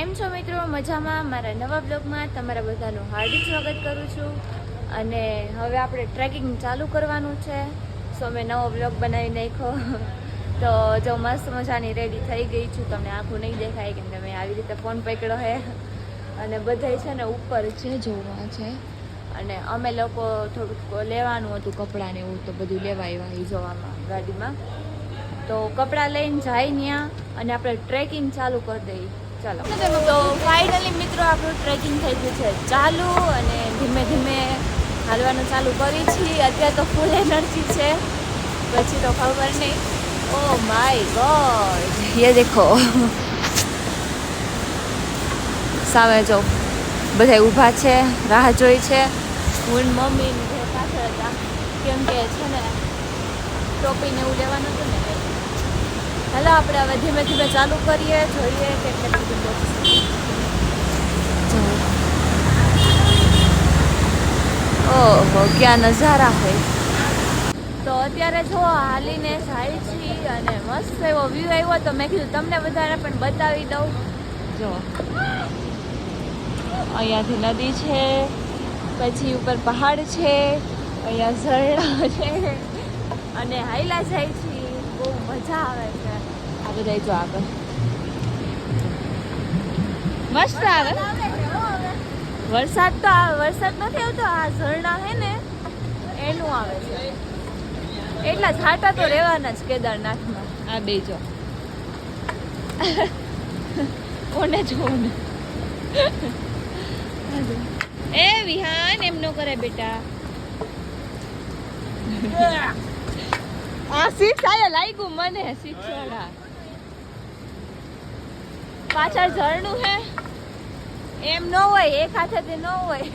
કેમ છો મિત્રો, મજામાં? મારા નવા બ્લોગમાં તમારા બધાનું હાર્દિક સ્વાગત કરું છું. અને હવે આપણે ટ્રેકિંગ ચાલુ કરવાનું છે. સો મેં નવો બ્લોગ બનાવી નાખ્યો. તો જો મસ્ત મજાની રેડી થઈ ગઈ છું. તમને આખું નહીં દેખાય કેમ કે મેં આવી રીતે ફોન પકડ્યો હે અને બધાય છે ને ઉપર છે જોવા છે. અને અમે લોકો થોડુંક લેવાનું હતું કપડાં ને એવું તો બધું લેવા આવ્યા એ જોવામાં, ગાડીમાં. તો કપડાં લઈને જાય ત્યાં અને આપણે ટ્રેકિંગ ચાલુ કરી દઈએ. ચાલો. તો ફાઇનલી મિત્રો આપણું ટ્રેકિંગ થઈ ગયું છે. ચાલુ અને ધીમે ધીમે હાલવાનું ચાલુ કરી છીએ. અત્યારે તો ફૂલ એનર્જી છે. પછી તો ખબર નહીં. ઓ માય ગોડ યે દેખો. સામે જો બધા ઊભા છે રાહ જોઈ છે. હું મમ્મી પાછળ હતા. કેમ કે છે ને ટોપીને એવું લેવાનું હતું ને હાલો, આપણે હવે ધીમે ધીમે ચાલુ કરીએ, જોઈએ કે સુધી પહોંચીશું ઓહો ક્યાં નજારા હોય તો અત્યારે જો હાલીને જાય છીએ અને મસ્ત એવો વ્યૂ આવ્યો, તો મેં કીધું તમને વધારે પણ બતાવી દઉં. જો. અહીંયાથી નદી છે, પછી ઉપર પહાડ છે, અહીંયા ઝરણા છે, અને હાઈલા જાય છે. બહુ મજા આવે આ બધા જો આગળ. મસ્ત આવે. વરસાદ તો આ વરસાદ નથી આવતો આ ઝરણા છે ને એનું આવે છે. એટલા છાંટા તો રહેવાના જ કેદારનાથમાં. આ બે જો. કોને જોવું ને? એ વિહાન એમ નો કરે બેટા. આ આયા લાગ્યું મને વાળા પાછળ ઝરણું હે. એમ ન હોય એક હાથેથી ન હોય.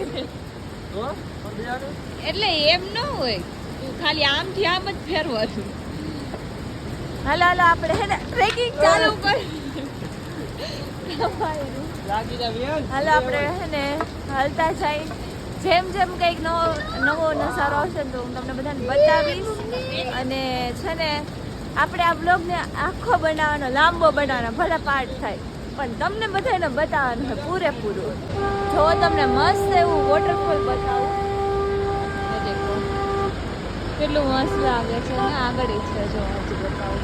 એટલે એમ ન હોય. તું ખાલી આમથી આમ જ ફેરવાનું. હાલો હાલો આપણે હે ને ટ્રેકિંગ ચાલુ કર. હાલો આપણે હે ને હાલતા જાય. જેમ જેમ કંઈક નવો નવો નજારો આવશે ને તો હું તમને બધાને બતાવીશ. અને છે ને આપણે આ બ્લોગને આખો બનાવવાનો લાંબો બનાવવાનો ભલે પાર્ટ થાય. પણ તમને બધાને બતાવવાનું પૂરેપૂરું. જો તમને મસ્ત એવું વોટરફોલ બતાવું. કેટલું મસ્ત લાગે છે ને, આગળ છે જો હજી બતાવું.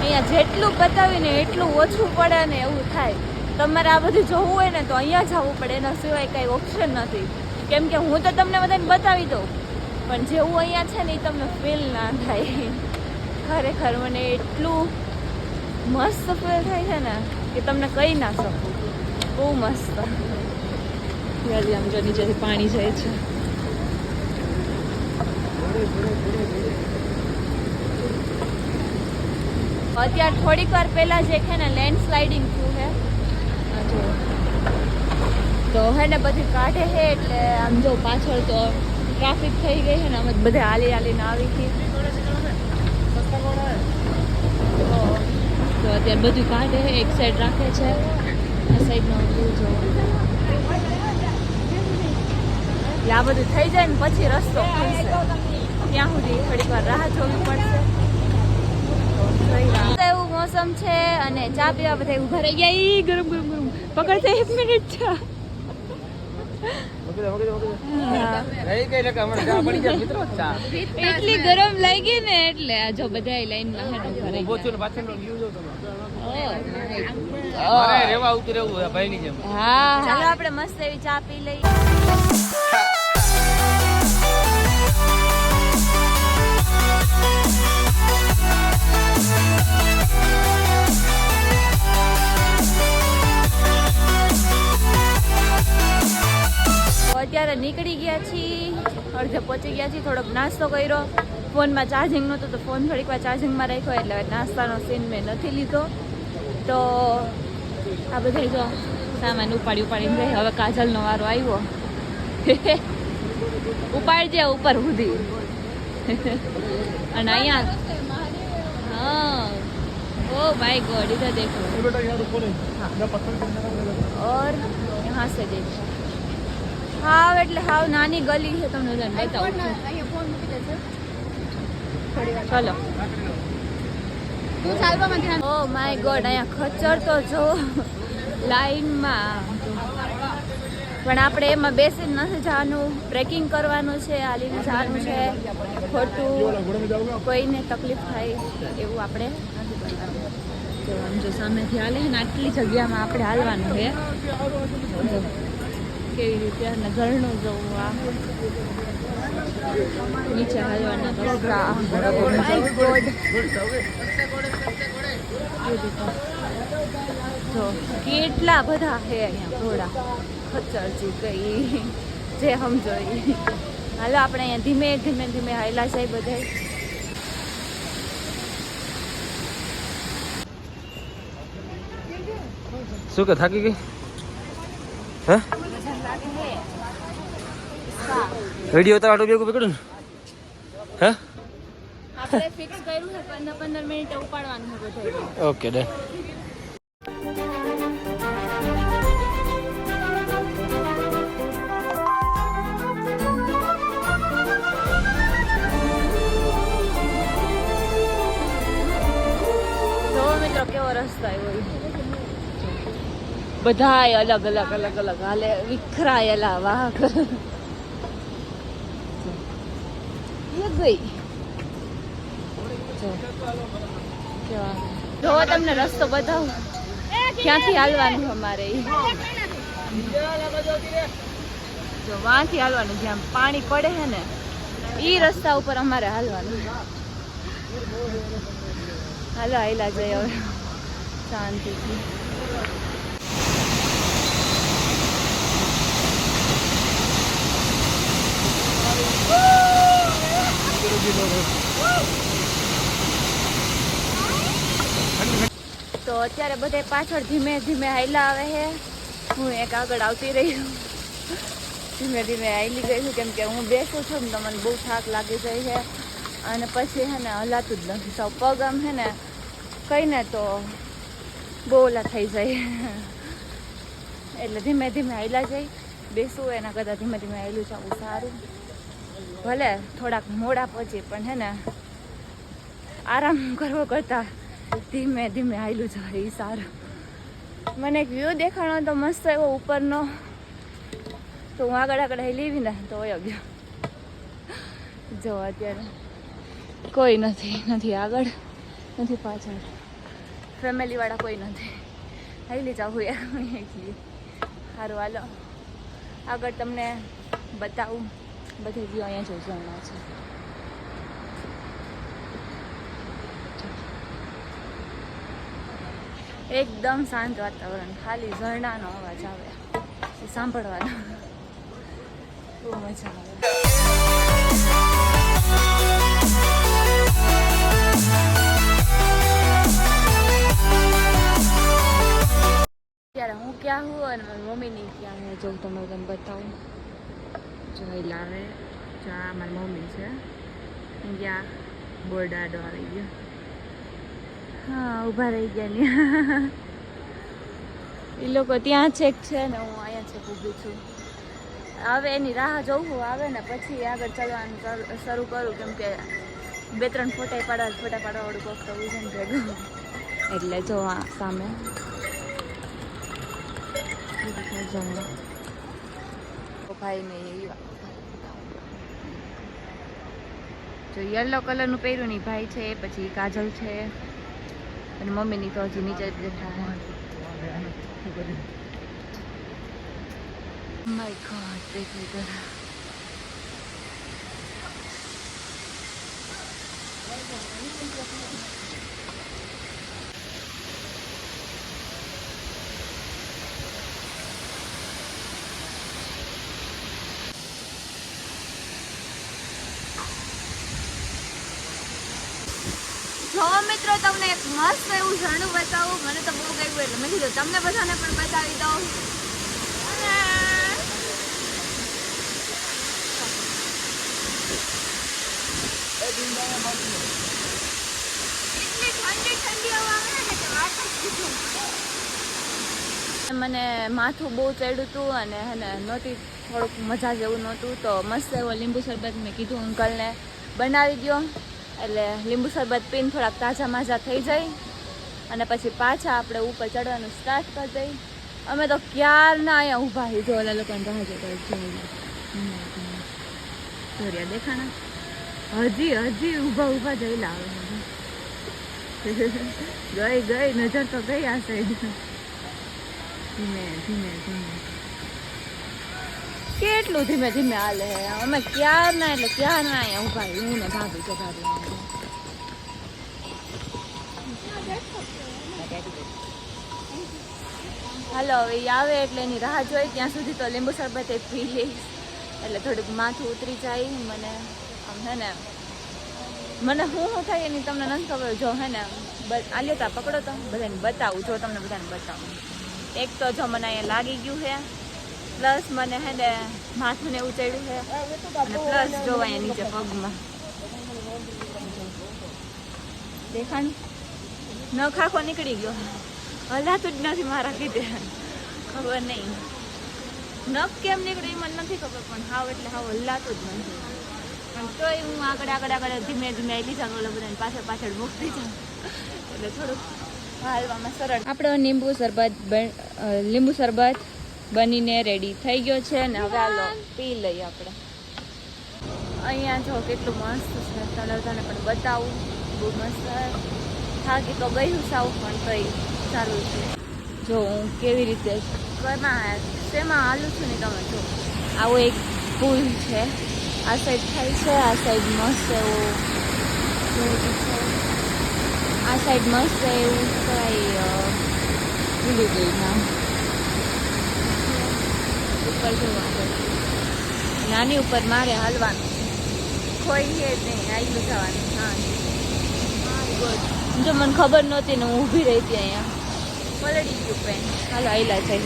અહીંયા જેટલું બતાવીને એટલું ઓછું પડે ને એવું થાય. તમારે આ બધું જોવું હોય ને તો અહીંયા જવું પડે, એના સિવાય કંઈ ઓપ્શન નથી. કેમ કે હું તો તમને બધાને બતાવી દઉં. પણ જેવું અહીંયા છે ને એ તમને ફીલ ના થાય. ખરેખર મને એટલું મસ્ત ફીલ થાય છે ને કે તમને કહી ના શકું. બહુ મસ્ત. આમ જો નીચેથી પાણી જાય છે. અત્યારે થોડીક વાર પહેલાં જે છે ને લેન્ડસ્લાઇડિંગ થયું છે. તો હે ને બધી કાઢે છે એટલે આમ જો પાછળ તો ટ્રાફિક થઈ ગઈ છે ને અમે બધે હાલી હાલીને આવી હતી તો અત્યારે બધું કાઢે છે, એક સાઈડ રાખે છે, આ સાઈડનો વ્યૂ જો એટલે આ બધું થઈ જાય ને પછી રસ્તો ત્યાં સુધી થોડીક વાર રાહ જોવી પડશે. એવું મોસમ છે અને ચા પીવા બધા ઊભા રહી ગયા. ગરમ ગરમ ગરમ. પકડતે એક મિનિટ છે એટલી ગરમ લાગી ને એટલે આ જો બધા લાઈનમાં રેવા ઉતરેવું ભાઈ ની જેમ. હા. ચાલો આપણે મસ્ત એવી ચા પી લઈએ. અત્યારે નીકળી ગયા છીએ અડધે પહોંચી ગયા છીએ થોડોક નાસ્તો કર્યો ફોનમાં ચાર્જિંગ નહોતું તો ફોન થોડીક વાર ચાર્જિંગમાં રાખ્યો એટલે હવે નાસ્તાનો સીન મેં નથી લીધો તો આ બધા જો સામાન ઉપાડી ઉપાડીને જાય હવે કાજલનો વારો આવ્યો ઉપાડજે ઉપર સુધી અને અહીંયા હા ओ माय गॉड इधर देखो और यहाँ से देखो હાવ એટલે હાવ નાની ગલી છે તમને બધાને બતાવું. ચલો. ઓ માય ગોડ અહીંયા ખચર તો જો લાઈનમાં. પણ આપણે એમાં બેસીને નથી જવાનું. ટ્રેકિંગ કરવાનું છે હાલીને જવાનું છે. ખોટું કોઈને તકલીફ થાય એવું આપણે નથી કરવાનું જો સામેથી હાલે ને આટલી જગ્યામાં આપણે હાલવાનું છે. કેવી રીતે અને ઘરનું જવું આ? નીચે હાલવાના રસ્તા. જો કેટલા બધા છે અહીંયા ઘોડા. ખચરજી કઈ. જે સમજો હાલો આપણે અહીંયા ધીમે ધીમે ધીમે હાયલા છે બધા શું કે થાકી ગઈ? હે? વીડિયો ઉતારવા ભેગું પકડ્યું ને? હે? આપણે ફિક્સ કર્યું છે 15 15 મિનિટ ઉપાડવાનું છે ઓકે ડન બધાય અલગ અલગ અલગ અલગ. હાલે વિખરાયેલા વાઘ. ગઈ. જો. તમને રસ્તો બતાવું. ક્યાંથી હાલવાનું અમારે. જો, વાંથી હાલવાનું, જ્યાં પાણી પડે છે ને એ રસ્તા ઉપર અમારે હાલવાનું. હાલો હાલા જઈ હવે. શાંતિથી. તો અત્યારે બધે પાછળ ધીમે ધીમે હાઈલા આવે છે. હું એક આગળ આવતી રહી છું. ધીમે ધીમે હાઈલી ગઈ છું, કેમ કે હું બેસું છું ને તો મને બહુ થાક લાગી જાય છે. અને પછી હે ને હલાતું જ નથી. સૌ પગ આમ હે ને કહીને તો બહુ ઓલા થઈ જાય. એટલે ધીમે ધીમે હાઈલા જાય બેસવું એના કરતાં ધીમે ધીમે હાઈલું જવું સારું. ભલે થોડાક મોડા પહોંચી, પણ હે ને, આરામ કરવો કરતાં ધીમે ધીમે હાઈલું જવાય એ સારું. મને એક વ્યૂ દેખાણો તો મસ્ત એવો ઉપરનો. તો હું આગળ આગળ હાલી ને, તો વયો ગયો. જો અત્યારે કોઈ નથી નથી આગળ, નથી પાછળ. ફેમિલી વાળા કોઈ નથી. હાલી જાઉં હું એકલી. સારું, હાલો. આગળ તમને બતાવું. બધે વ્યૂ અહીંયા જોઈ જવાના છે. એકદમ શાંત વાતાવરણ, ખાલી ઝરણાનો અવાજ આવે. એ સાંભળવાનો. બહુ મજા આવે. ત્યારે હું ક્યાં હું અને મારી મમ્મીની ક્યાં હું જો તમે તમને બતાવું. જોઈ લાવે જા મારી મમ્મી છે. ત્યાં બોરડાડો આવી ગયો. હા ઊભા રહી ગયા ને. એ લોકો ત્યાં છેક છે ને હું અહીંયા છેક ઊભી છું. હવે એની રાહ જોવું આવે ને પછી આગળ ચાલવાનું ચાલુ- શરૂ કરું કેમ કે બે ત્રણ ફોટા પાડવા ફોટા પાડવાવાળું કોક તો ભેગું. એટલે જો સામે. સામે ભાઈ ને જો યલો કલરનું પહેર્યું ની ભાઈ છે, પછી કાજલ છે. અને મમ્મીની તો હજી નીચે માય ગોડ દેખ ઇધર જો મિત્રો તમને એક મસ્ત એવું ઝરણું બતાવું. મને તો બહુ ગયું એટલે મેં કીધું તમને બધાને પણ બતાવી દઉં. મને માથું બહુ ચડ્યું હતું અને એને નહોતી થોડુંક મજા જેવું નહોતું. તો મસ્ત એવો લીંબુ શરબત મેં કીધું અંકલને. બનાવી દો એટલે લીંબુ શરબત પીને થોડાક તાજા માજા થઈ જાય અને પછી પાછા આપણે ઉપર ચડવાનું સ્ટાર્ટ કરી દઈ અમે તો ક્યારના અહીંયા ઊભા જો, ઓલા લોકોને રાહ જોરિયા દેખાણા. હજી હજી ઊભા ઊભા જઈ લાવે ગઈ ગઈ, નજર તો ગઈ આ સાઈડ ધીમે ધીમે ધીમે. કેટલું ધીમે ધીમે હાલે. અમે ક્યારના એટલે ક્યારના અહીંયા ઊભા હું ને ભાભી તો ભાભી. હાલો, હવે આવે એટલે એની રાહ જોઈ. ત્યાં સુધી તો લીંબુ શરબત એ પી લઈશ એટલે થોડુંક માથું ઉતરી જાય, મને આમ હે ને. મને શું શું થાય એની તમને નથી ખબર. જો હે ને આ લેતા પકડો તો. બધાને બતાવું, જો તમને બધાને બતાવું. એક તો જો મને અહીંયા લાગી ગયું છે. પ્લસ મને હે ને માથું ને એવું છે. અને પ્લસ જોવા અહીંયા નીચે પગમાં. દેખાણ ન? ખાખો નીકળી ગયો. હલાતું જ નથી મારા કીધે ખબર નહીં. નખ કેમ નીકળ્યું મને નથી ખબર પણ હાવ એટલે હાવ હલાતું જ નથી પણ તોય હું આગળ આગળ આગળ ધીમે ધીમે આવી જાઉં બધાને પાછળ પાછળ મૂકતી જાઉં. એટલે થોડુંક હાલવામાં સરળ. આપણો લીંબુ શરબત લીંબુ શરબત બનીને રેડી થઈ ગયો છે ને હવે હાલો પી લઈએ આપણે. અહીંયા જો કેટલું મસ્ત છે. તને તને પણ બતાવું. બહુ મસ્ત થાકી તો ગયું સાવ પણ તોય સારું છે. જો હું કેવી રીતે શેમાં હાલું છું ને તમે જો. આવો એક પુલ છે. આ સાઈડ થાય છે, આ સાઈડ મસ્ત એવું છે? આ સાઈડ મસ્ત એવું કઈ ભૂલી ગઈ નામ. ઉપર જવું આગળ નાની ઉપર મારે હાલવાનું કોઈ જ નહીં આવી જવાનું. હા. જો મને ખબર નહોતી ને હું ઊભી રહી હતી અહીંયા. પલળી ગયું પેન હાલો આઈલા થઈ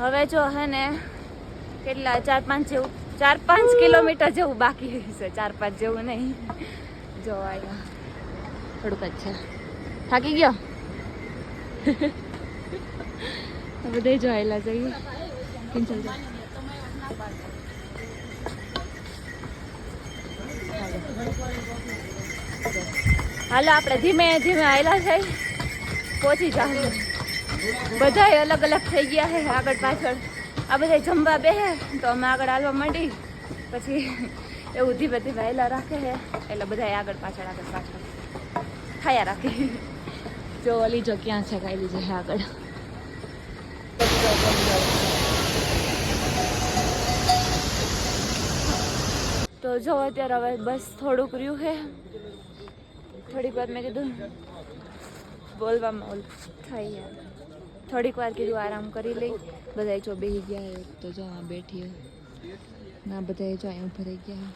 હવે જો હે ને કેટલા ચાર પાંચ જેવું ચાર પાંચ કિલોમીટર જેવું બાકી છે. ચાર પાંચ જેવું નહીં. જો અહીંયા થોડુંક જ છે. થાકી ગયો? બધે જોયેલા જઈએ હાલો, આપણે ધીમે ધીમે આવેલા છે. પહોંચી જાવ બધા અલગ અલગ થઈ ગયા છે આગળ પાછળ. આ બધા જમવા બેહે તો અમે આગળ હાલવા માંડી. પછી એવું ધીમે ધીમે હેલા રાખે છે એટલે બધા આગળ પાછળ આગળ પાછળ. ખાયા રાખે. જો ઓલી જો ક્યાં છે ખાઈ લીજે છે આગળ. તો જો અત્યારે હવે બસ થોડુંક રહ્યું છે થોડીક વાર મેં કીધું બોલવામાં ઓલું યાર. થોડીક વાર કીધું, આરામ કરી લઈ. બધા જો બેસી ગયા તો જો આ બેઠી ના બધા જો અહીં ઊભા ગયા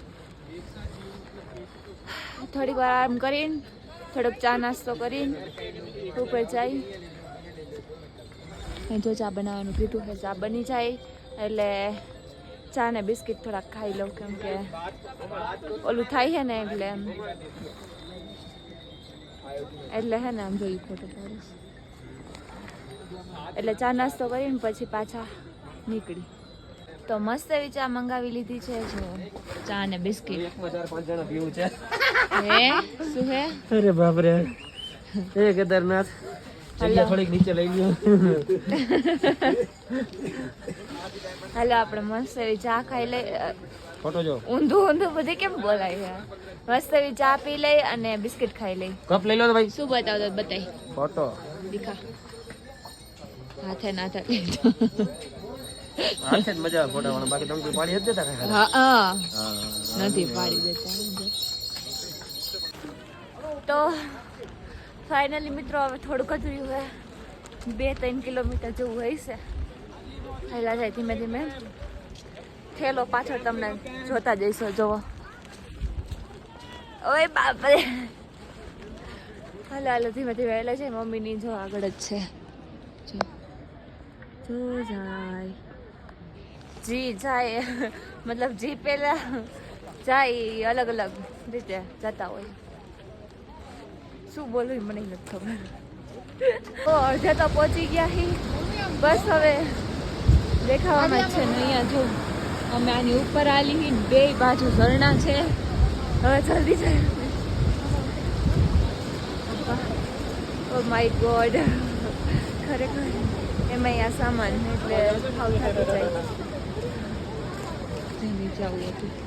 થોડીક વાર આરામ કરીને, થોડોક ચા નાસ્તો કરીને, ઉપર એ જો ચા બનાવવાનું કીધું છે ચા બની જાય. એટલે ચા ને બિસ્કિટ થોડાક ખાઈ લઉં, કેમ કે ઓલું થાય છે ને, એટલે એટલે હે ને, આમ જોઈ ફોટો પાડીશ એટલે ચા નાસ્તો કરીને પછી પાછા નીકળી. તો મસ્ત એવી ચા મંગાવી લીધી છે જો. ચા ને બિસ્કિટ. હજાર પાંચ જણા પીવું છે. હે? શું હે? અરે બાપરે. એ કેદારનાથ. જગ્યા થોડીક નીચે લઈ લ્યો. હાલો આપણે મસ્ત એવી ચા ખાઈ લઈ ફોટો જો. ઊંધું ઊંધું બધે કેમ બોલાય યાર મસ્ત એવી ચા પી લઈ અને બિસ્કિટ ખાઈ લઈ. કપ લઈ લો તો ભાઈ. શું બતાવતો બતાય? ફોટો. દીખા. હાથે ના થાય. હાથે જ મજા બાકી તમે પાડી જ દેતા હા હા. નથી પાડી દેતા. તો ફાઇનલી મિત્રો હવે થોડુંક જ રહ્યું હોય બે ત્રણ કિલોમીટર જેવું હોય છે. થયેલા જાય ધીમે ધીમે. થેલો પાછળ તમને જોતા જઈશો જોવો. ઓય બાપરે. હાલો હાલો ધીમે ધીમે એટલે છે મમ્મીની જો આગળ જ છે. જો જાય. જી જાય. મતલબ જી પેલા જાય અલગ અલગ રીતે જતા હોય. શું બોલવું મને નથી ખબર. તો અડધે તો પહોંચી ગયા હી. બસ હવે દેખાવામાં છે ને અહીંયા જો અમે આની ઉપર આલી હી બે બાજુ ઝરણા છે. હવે જલ્દી જાય. ઓ માય ગોડ ખરેખર. એમાં આ સામાન એટલે ભાવ થતો જાય નીચે આવું હતું